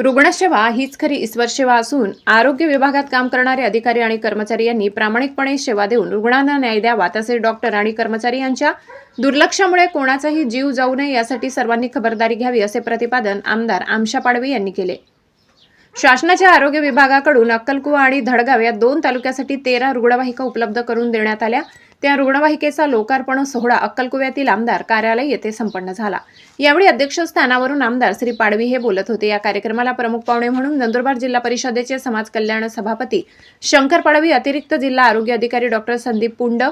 रुग्णसेवा हीच खरी ईश्वर सेवा असून आरोग्य विभागात काम करणारे अधिकारी आणि कर्मचारी यांनी प्रामाणिकपणे सेवा देऊन रुग्णांना न्याय द्यावा तसेच डॉक्टर आणि कर्मचारी यांच्या दुर्लक्षामुळे कोणाचाही जीव जाऊ नये यासाठी सर्वांनी खबरदारी घ्यावी असे प्रतिपादन आमदार आमशा पाडवी यांनी केले. शासनाच्या आरोग्य विभागाकडून अक्कलकुवा आणि धडगाव या दोन तालुक्यासाठी तेरा रुग्णवाहिका उपलब्ध करून देण्यात आल्या. त्या रुग्णवाहिकेचा लोकार्पण सोहळा अक्कलकुव्यातील आमदार कार्यालय येथे संपन्न झाला. यावेळी अध्यक्षस्थानावरून आमदार श्री पाडवी हे बोलत होते. या कार्यक्रमाला प्रमुख पाहुणे म्हणून नंदुरबार जिल्हा परिषदेचे समाज कल्याण सभापती शंकर पाडवी अतिरिक्त जिल्हा आरोग्य अधिकारी डॉक्टर संदीप पुंड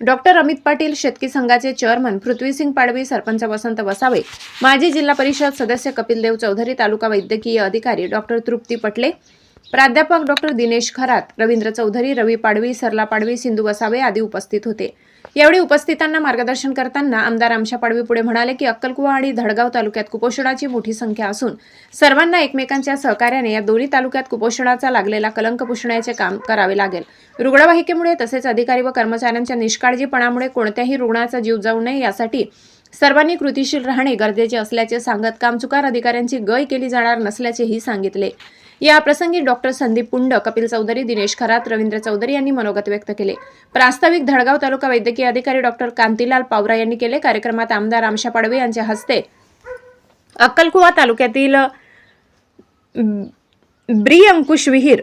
डॉक्टर अमित पाटील शेतकी संघाचे चेअरमन पृथ्वीसिंग पाडवी सरपंच वसंत वसावे माजी जिल्हा परिषद सदस्य कपिलदेव चौधरी तालुका वैद्यकीय अधिकारी डॉक्टर तृप्ती पटले प्राध्यापक डॉक्टर दिनेश खरात रवींद्र चौधरी रवी पाडवी सरला पाडवी सिंधू वसावे आदी उपस्थित होते. यावेळी उपस्थितांना मार्गदर्शन करताना आमदार आमशा पाडवी पुढे म्हणाले की अक्कलकुवा आणि धडगाव तालुक्यात कुपोषणाची मोठी संख्या असून सर्वांना एकमेकांच्या सहकार्याने या दोन्ही तालुक्यात कुपोषणाचा लागलेला कलंक पुसण्याचे काम करावे लागेल. रुग्णवाहिकेमुळे तसेच अधिकारी व कर्मचाऱ्यांच्या निष्काळजीपणामुळे कोणत्याही रुग्णाचा जीव जाऊ नये यासाठी सर्वांनी कृतीशील राहणे गरजेचे असल्याचे सांगत कामचुकार अधिकाऱ्यांची गय केली जाणार नसल्याचेही सांगितले. या प्रसंगी डॉक्टर संदीप पुंड कपिल चौधरी दिनेश खरात रवींद्र चौधरी यांनी मनोगत व्यक्त केले. प्रास्ताविक धडगाव तालुका वैद्यकीय अधिकारी डॉक्टर कांतीलाल पावरा यांनी केले. कार्यक्रमात आमदार आमशा पाडवे यांच्या हस्ते अक्कलकुवा तालुक्यातील ब्री अंकुश विहीर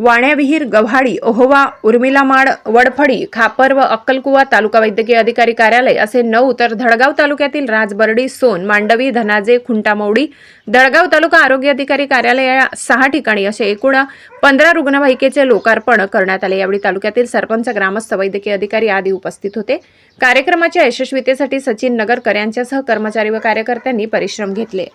वाण्याविहीर गव्हाडी ओहोवा उर्मिलामाड वडफडी खापर व अक्कलकुवा तालुका वैद्यकीय अधिकारी कार्यालय असे नऊ तर धडगाव तालुक्यातील राजबर्डी सोन मांडवी धनाजे खुंटामौडी दळगाव तालुका आरोग्य अधिकारी कार्यालय या सहा ठिकाणी असे एकूण पंधरा रुग्णवाहिकेचे लोकार्पण करण्यात आले. यावेळी तालुक्यातील सरपंच ग्रामस्थ वैद्यकीय अधिकारी आदी उपस्थित होते. कार्यक्रमाच्या यशस्वीतेसाठी सचिन नगरकर यांच्यासह कर्मचारी व कार्यकर्त्यांनी परिश्रम घेतले.